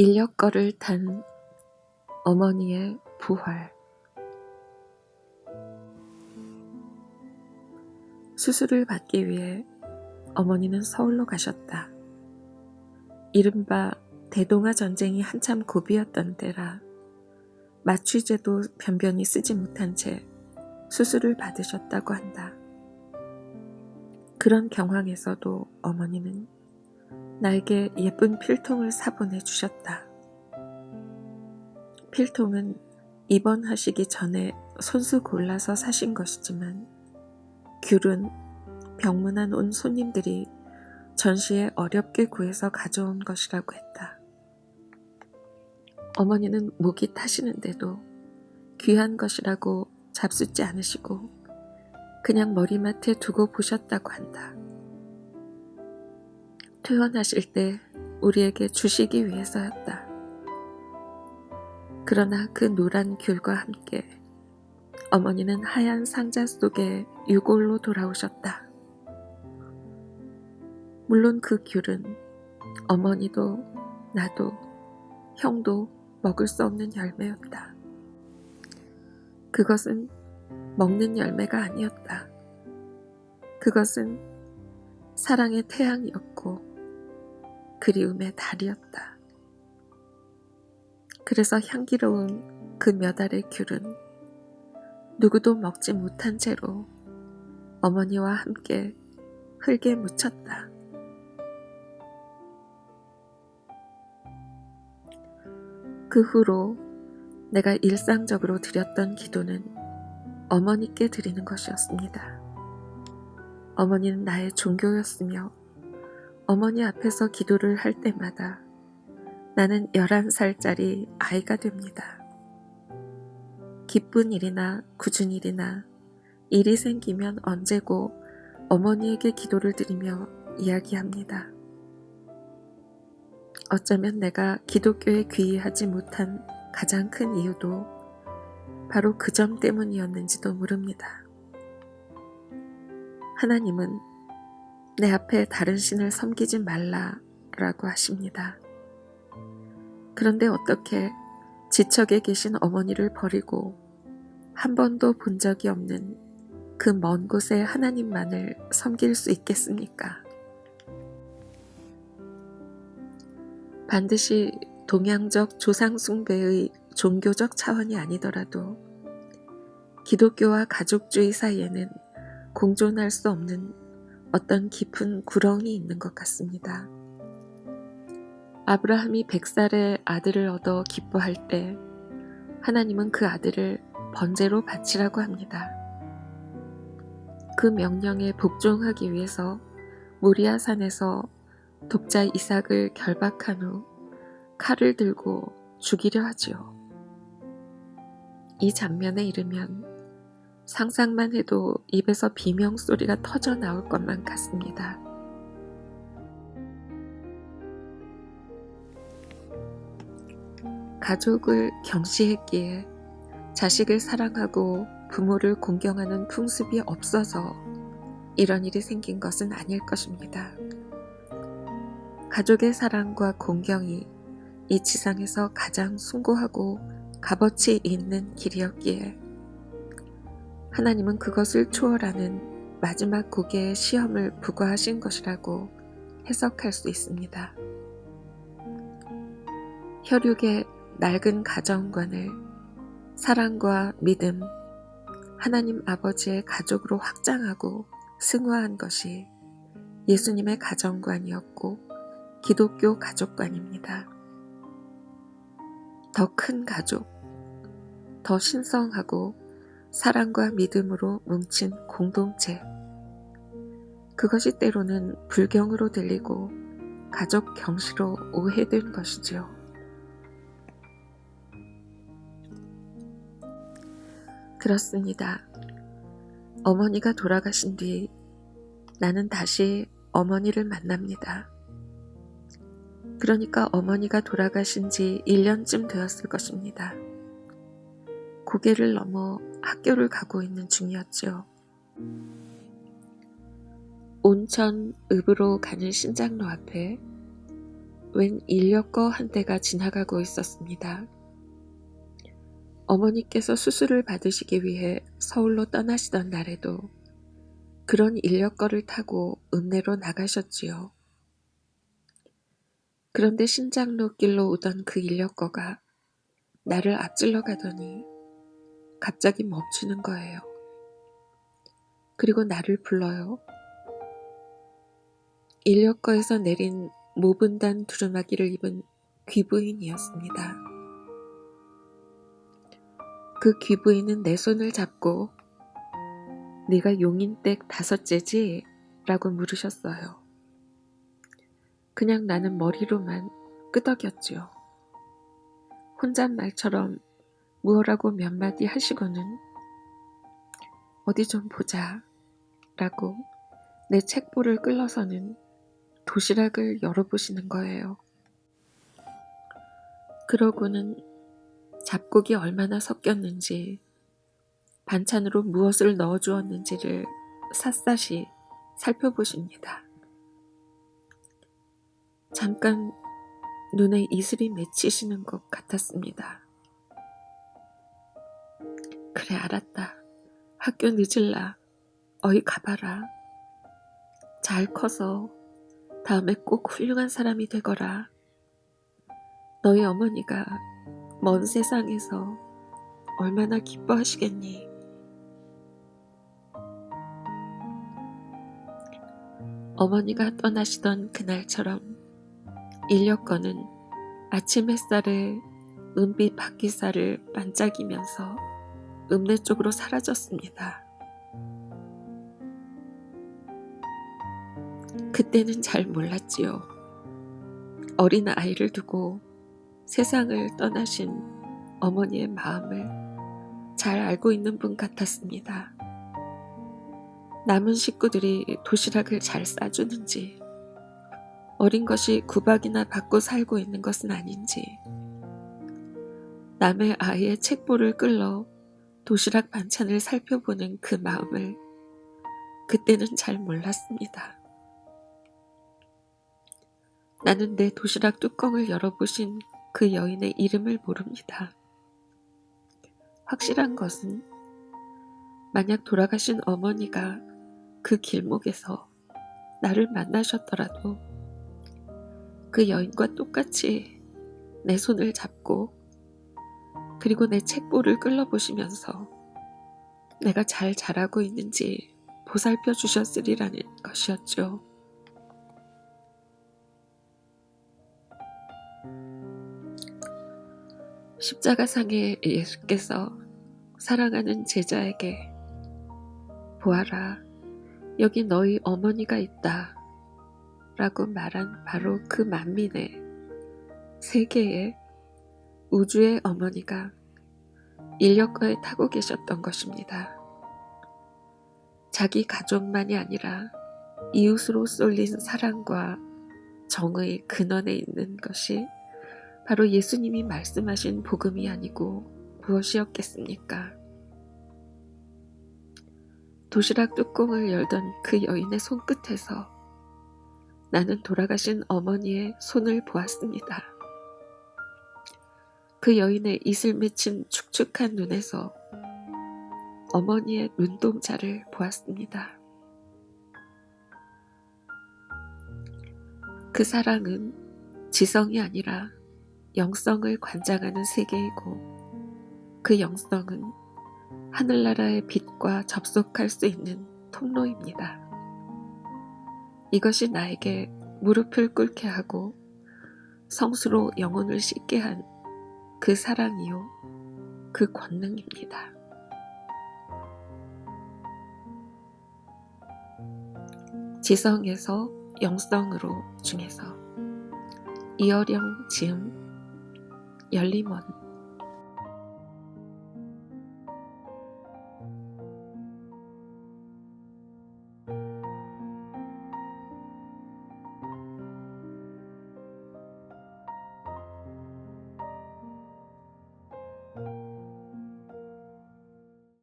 인력거를 탄 어머니의 부활. 수술을 받기 위해 어머니는 서울로 가셨다. 이른바 대동아 전쟁이 한참 고비였던 때라 마취제도 변변히 쓰지 못한 채 수술을 받으셨다고 한다. 그런 경황에서도 어머니는 나에게 예쁜 필통을 사보내 주셨다. 필통은 입원하시기 전에 손수 골라서 사신 것이지만 귤은 병문안 온 손님들이 전시에 어렵게 구해서 가져온 것이라고 했다. 어머니는 목이 타시는데도 귀한 것이라고 잡숫지 않으시고 그냥 머리맡에 두고 보셨다고 한다. 퇴원하실 때 우리에게 주시기 위해서였다. 그러나 그 노란 귤과 함께 어머니는 하얀 상자 속에 유골로 돌아오셨다. 물론 그 귤은 어머니도 나도 형도 먹을 수 없는 열매였다. 그것은 먹는 열매가 아니었다. 그것은 사랑의 태양이었고 그리움의 달이었다. 그래서 향기로운 그 몇 알의 귤은 누구도 먹지 못한 채로 어머니와 함께 흙에 묻혔다. 그 후로 내가 일상적으로 드렸던 기도는 어머니께 드리는 것이었습니다. 어머니는 나의 종교였으며 어머니 앞에서 기도를 할 때마다 나는 11살짜리 아이가 됩니다. 기쁜 일이나 굳은 일이나 일이 생기면 언제고 어머니에게 기도를 드리며 이야기합니다. 어쩌면 내가 기독교에 귀의하지 못한 가장 큰 이유도 바로 그 점 때문이었는지도 모릅니다. 하나님은 내 앞에 다른 신을 섬기지 말라라고 하십니다. 그런데 어떻게 지척에 계신 어머니를 버리고 한 번도 본 적이 없는 그 먼 곳에 하나님만을 섬길 수 있겠습니까? 반드시 동양적 조상숭배의 종교적 차원이 아니더라도 기독교와 가족주의 사이에는 공존할 수 없는 어떤 깊은 구렁이 있는 것 같습니다. 아브라함이 백살의 아들을 얻어 기뻐할 때 하나님은 그 아들을 번제로 바치라고 합니다. 그 명령에 복종하기 위해서 모리아 산에서 독자 이삭을 결박한 후 칼을 들고 죽이려 하지요. 이 장면에 이르면 상상만 해도 입에서 비명 소리가 터져 나올 것만 같습니다. 가족을 경시했기에 자식을 사랑하고 부모를 공경하는 풍습이 없어서 이런 일이 생긴 것은 아닐 것입니다. 가족의 사랑과 공경이 이 지상에서 가장 숭고하고 값어치 있는 길이었기에 하나님은 그것을 초월하는 마지막 고개의 시험을 부과하신 것이라고 해석할 수 있습니다. 혈육의 낡은 가정관을 사랑과 믿음, 하나님 아버지의 가족으로 확장하고 승화한 것이 예수님의 가정관이었고 기독교 가족관입니다. 더 큰 가족, 더 신성하고 사랑과 믿음으로 뭉친 공동체. 그것이 때로는 불경으로 들리고 가족 경시로 오해된 것이지요. 그렇습니다. 어머니가 돌아가신 뒤 나는 다시 어머니를 만납니다. 그러니까 어머니가 돌아가신 지 1년쯤 되었을 것입니다. 고개를 넘어 학교를 가고 있는 중이었죠. 온천 읍으로 가는 신장로 앞에 웬 인력거 한 대가 지나가고 있었습니다. 어머니께서 수술을 받으시기 위해 서울로 떠나시던 날에도 그런 인력거를 타고 읍내로 나가셨지요. 그런데 신장로 길로 오던 그 인력거가 나를 앞질러 가더니 갑자기 멈추는 거예요. 그리고 나를 불러요. 인력거에서 내린 모분단 두루마기를 입은 귀부인이었습니다. 그 귀부인은 내 손을 잡고 네가 용인댁 다섯째지? 라고 물으셨어요. 그냥 나는 머리로만 끄덕였지요. 혼잣말처럼 무엇라고 몇 마디 하시고는 어디 좀 보자 라고 내 책보를 끌어서는 도시락을 열어보시는 거예요. 그러고는 잡곡이 얼마나 섞였는지 반찬으로 무엇을 넣어 주었는지를 샅샅이 살펴보십니다. 잠깐 눈에 이슬이 맺히시는 것 같았습니다. 그래 알았다. 학교 늦을라. 어이 가봐라. 잘 커서 다음에 꼭 훌륭한 사람이 되거라. 너희 어머니가 먼 세상에서 얼마나 기뻐하시겠니? 어머니가 떠나시던 그날처럼 인력거는 아침 햇살에 은빛 바퀴살을 반짝이면서 읍내 쪽으로 사라졌습니다. 그때는 잘 몰랐지요. 어린 아이를 두고 세상을 떠나신 어머니의 마음을 잘 알고 있는 분 같았습니다. 남은 식구들이 도시락을 잘 싸주는지, 어린 것이 구박이나 받고 살고 있는 것은 아닌지, 남의 아이의 책보를 끌러 도시락 반찬을 살펴보는 그 마음을 그때는 잘 몰랐습니다. 나는 내 도시락 뚜껑을 열어보신 그 여인의 이름을 모릅니다. 확실한 것은 만약 돌아가신 어머니가 그 길목에서 나를 만나셨더라도 그 여인과 똑같이 내 손을 잡고 그리고 내 책보를 끌어보시면서 내가 잘 자라고 있는지 보살펴 주셨으리라는 것이었죠. 십자가상에 예수께서 사랑하는 제자에게 보아라, 여기 너희 어머니가 있다. 라고 말한 바로 그 만민의 세계의 우주의 어머니가 인력거에 타고 계셨던 것입니다. 자기 가족만이 아니라 이웃으로 쏠린 사랑과 정의 근원에 있는 것이 바로 예수님이 말씀하신 복음이 아니고 무엇이었겠습니까? 도시락 뚜껑을 열던 그 여인의 손끝에서 나는 돌아가신 어머니의 손을 보았습니다. 그 여인의 이슬 맺힌 축축한 눈에서 어머니의 눈동자를 보았습니다. 그 사랑은 지성이 아니라 영성을 관장하는 세계이고 그 영성은 하늘나라의 빛과 접속할 수 있는 통로입니다. 이것이 나에게 무릎을 꿇게 하고 성수로 영혼을 씻게 한 그 사랑이요, 그 권능입니다. 지성에서 영성으로 중에서 이어령 지음 열림원